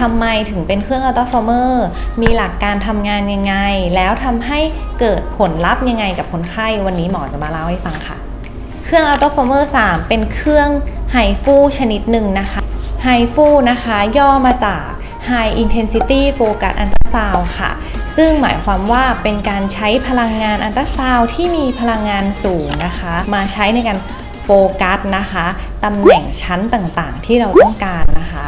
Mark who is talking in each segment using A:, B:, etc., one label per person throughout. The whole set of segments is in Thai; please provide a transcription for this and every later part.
A: ทำไมถึงเป็นเครื่องอัลตราฟอร์เมอร์มีหลักการทำงานยังไง แล้วทำให้เกิดผลลัพธ์ยังไงกับคนไข้ วันนี้หมอจะมาเล่าให้ฟังค่ะ เครื่อง Auto Former 3เป็นเครื่องไฮฟูชนิดหนึ่งนะคะไฮฟูนะคะย่อมาจาก High Intensity Focus Ultrasound ค่ะ ซึ่งหมายความว่าเป็นการใช้พลังงานอัลตราซาวที่มีพลังงานสูงนะคะ มาใช้ในการโฟกัสนะคะตำแหน่งชั้นต่างๆ ที่เราต้องการนะคะ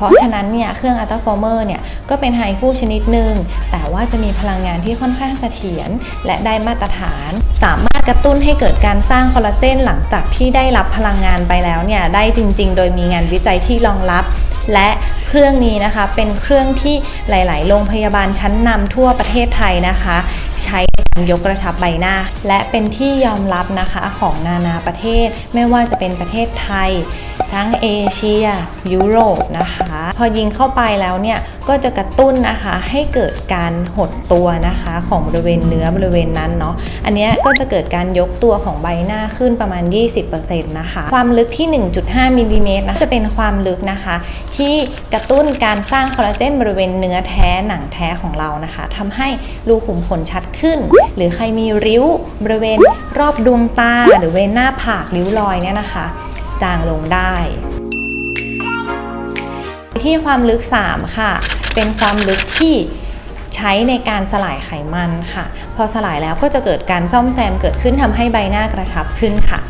A: เพราะฉะนั้นเนี่ยเครื่อง Ultra Former เนี่ยก็เป็นไฮฟูชนิดหนึ่งแต่ว่าจะมีพลังงานที่ค่อนข้างเสถียรและได้มาตรฐาน สามารถกระตุ้นให้เกิดการสร้างคอลลาเจนหลังจากที่ได้รับพลังงานไปแล้วเนี่ยได้จริง ๆ โดยมีงานวิจัยที่รองรับ และเครื่องนี้นะคะเป็นเครื่องที่หลาย ๆ โรงพยาบาลชั้นนำทั่วประเทศไทยนะคะ ใช้การยกกระชับใบหน้า และเป็นที่ยอมรับนะคะของนานาประเทศ ไม่ว่าจะเป็นประเทศไทยทั้งเอเชีย ยุโรปนะคะ พอยิงเข้าไปแล้วเนี่ยก็จะกระตุ้นนะคะให้เกิดการหดตัวนะคะของบริเวณเนื้อบริเวณนั้นเนาะอันนี้ก็จะเกิดการยกตัวของใบหน้าขึ้นประมาณ 20%นะคะความลึกที่ 1.5มิลลิเมตรนะจะเป็นความลึกนะคะ ที่กระตุ้นการสร้างคอลลาเจนบริเวณเนื้อแท้หนังแท้ของเรานะคะทำให้รูขุมขนชัดขึ้น หรือใครมีริ้วบริเวณรอบดวงตาหรือเวนหน้าผากริ้วรอยเนี่ยนะคะ จางลงได้ ที่ความลึก 3 ค่ะ เป็นความลึกที่ ใช้ในการสลายไขมันค่ะ พอสลายแล้วก็จะเกิดการซ่อมแซมเกิดขึ้นทำให้ใบหน้ากระชับขึ้นค่ะ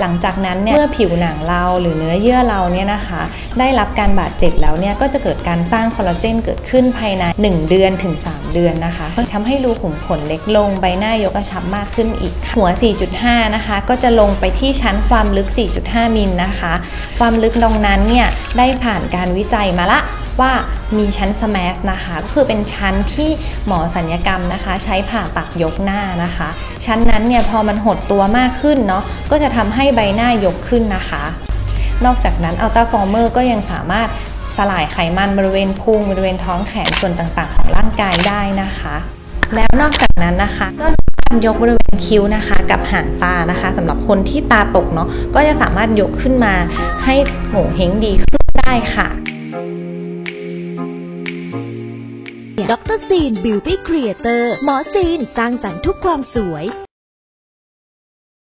A: หลังจากนั้นเนี่ยเมื่อผิวหนังเราหรือเนื้อเยื่อเราเนี่ยนะคะ ได้รับการบาดเจ็บแล้วเนี่ยก็จะเกิดการสร้างคอลลาเจนเกิดขึ้นภายใน 1 เดือนถึง 3 เดือนนะคะก็ทำให้รูขุมขนเล็กลงใบหน้ายกกระชับมากขึ้นอีกหัว 4.5 นะคะ ก็จะลงไปที่ชั้นความลึก 4.5 มิลนะคะ ความลึกตรงนั้นเนี่ยได้ผ่านการวิจัยมาละ ว่ามีชั้นสแมสนะคะก็คือเป็นชั้นที่หมอสัญญกรรมนะคะ ใช้ผ่าตัดยกหน้านะคะ ชั้นนั้นเนี่ยพอมันหดตัวมากขึ้นเนาะก็จะทำให้ใบหน้ายกขึ้นนะคะ นอกจากนั้นอัลตราฟอร์เมอร์ก็ยังสามารถสลายไขมันบริเวณพุงบริเวณท้องแขนส่วนต่างๆ ของร่างกายได้นะคะ แล้วนอกจากนั้นนะคะก็สามารถยกบริเวณคิ้วนะคะกับหางตานะคะสำหรับคนที่ตาตกเนาะก็จะสามารถยกขึ้นมาให้โง่เฮงดีขึ้นได้ค่ะ
B: ดรซีนบิวตี้ครีเอเตอร์หมอซีนสร้างสรรค์ทุกความสวย